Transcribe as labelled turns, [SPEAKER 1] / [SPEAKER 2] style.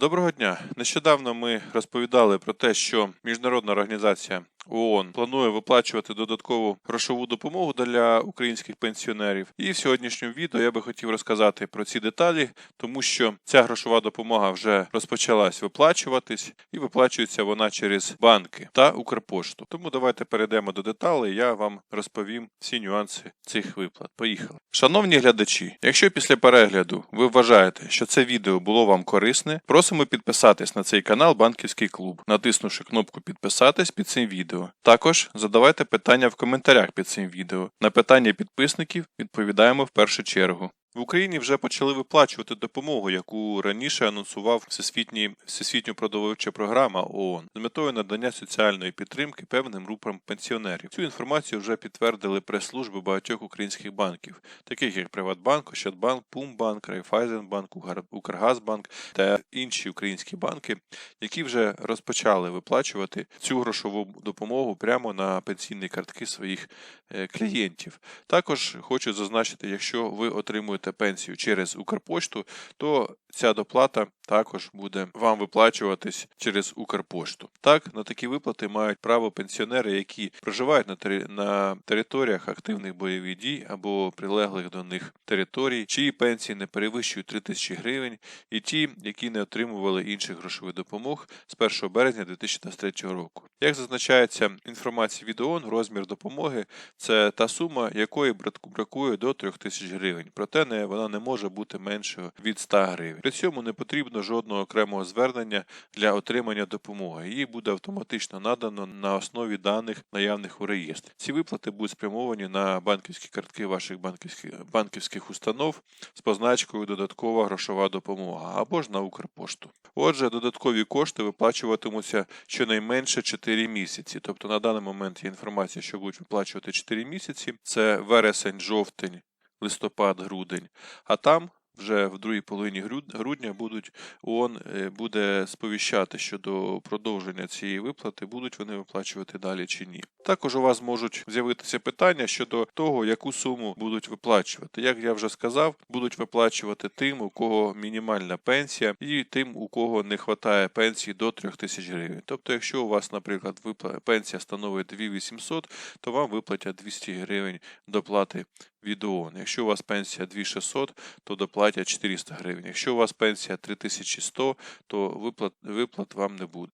[SPEAKER 1] Доброго дня. Нещодавно ми розповідали про те, що міжнародна організація ООН планує виплачувати додаткову грошову допомогу для українських пенсіонерів. І в сьогоднішньому відео я би хотів розказати про ці деталі, тому що ця грошова допомога вже розпочалась виплачуватись, і виплачується вона через банки та Укрпошту. Тому давайте перейдемо до деталей. Я вам розповім всі нюанси цих виплат. Поїхали. Шановні глядачі, якщо після перегляду ви вважаєте, що це відео було вам корисне, просимо підписатись на цей канал Банківський клуб, натиснувши кнопку підписатись під цим відео. Також задавайте питання в коментарях під цим відео. На питання підписників відповідаємо в першу чергу. В Україні вже почали виплачувати допомогу, яку раніше анонсував Всесвітній Всесвітньо продовольча програма ООН з метою надання соціальної підтримки певним групам пенсіонерів. Цю інформацію вже підтвердили прес-служби багатьох українських банків, таких як Приватбанк, Ощадбанк, Пумбанк, Райфайзенбанк, Укргазбанк та інші українські банки, які вже розпочали виплачувати цю грошову допомогу прямо на пенсійні картки своїх е, клієнтів. Також хочу зазначити, якщо ви отримуєте пенсію через Укрпошту, то ця доплата також буде вам виплачуватись через Укрпошту. Так, на такі виплати мають право пенсіонери, які проживають на, тери- на територіях активних бойових дій або прилеглих до них територій, чиї пенсії не перевищують 3 тисячі гривень, і ті, які не отримували інших грошових допомог з 1 березня 2023 року. Як зазначається в інформації від ООН, розмір допомоги це та сума, якої бракує до 3 тисяч гривень, проте не, вона не може бути меншою від 100 гривень. При цьому не потрібно жодного окремого звернення для отримання допомоги. Її буде автоматично надано на основі даних наявних у реєстрі. Ці виплати будуть спрямовані на банківські картки ваших банківських, банківських установ з позначкою додаткова грошова допомога або ж на Укрпошту. Отже, додаткові кошти виплачуватимуться щонайменше 4 місяці. Тобто на даний момент є інформація, що будуть виплачувати 4 місяці. Це вересень, жовтень, листопад, грудень. А там вже в другій половині грудня будуть ООН е, буде сповіщати щодо продовження цієї виплати, будуть вони виплачувати далі чи ні. Також у вас можуть з'явитися питання щодо того, яку суму будуть виплачувати. Як я вже сказав, будуть виплачувати тим, у кого мінімальна пенсія, і тим, у кого не вистачає пенсії до 3 тисяч гривень. Тобто, якщо у вас, наприклад, пенсія становить 2800, то вам виплатять 200 гривень доплати від. Якщо у вас пенсія 2600, то доплатять 400 гривень. Якщо у вас пенсія 3100, то виплат, виплат вам не буде.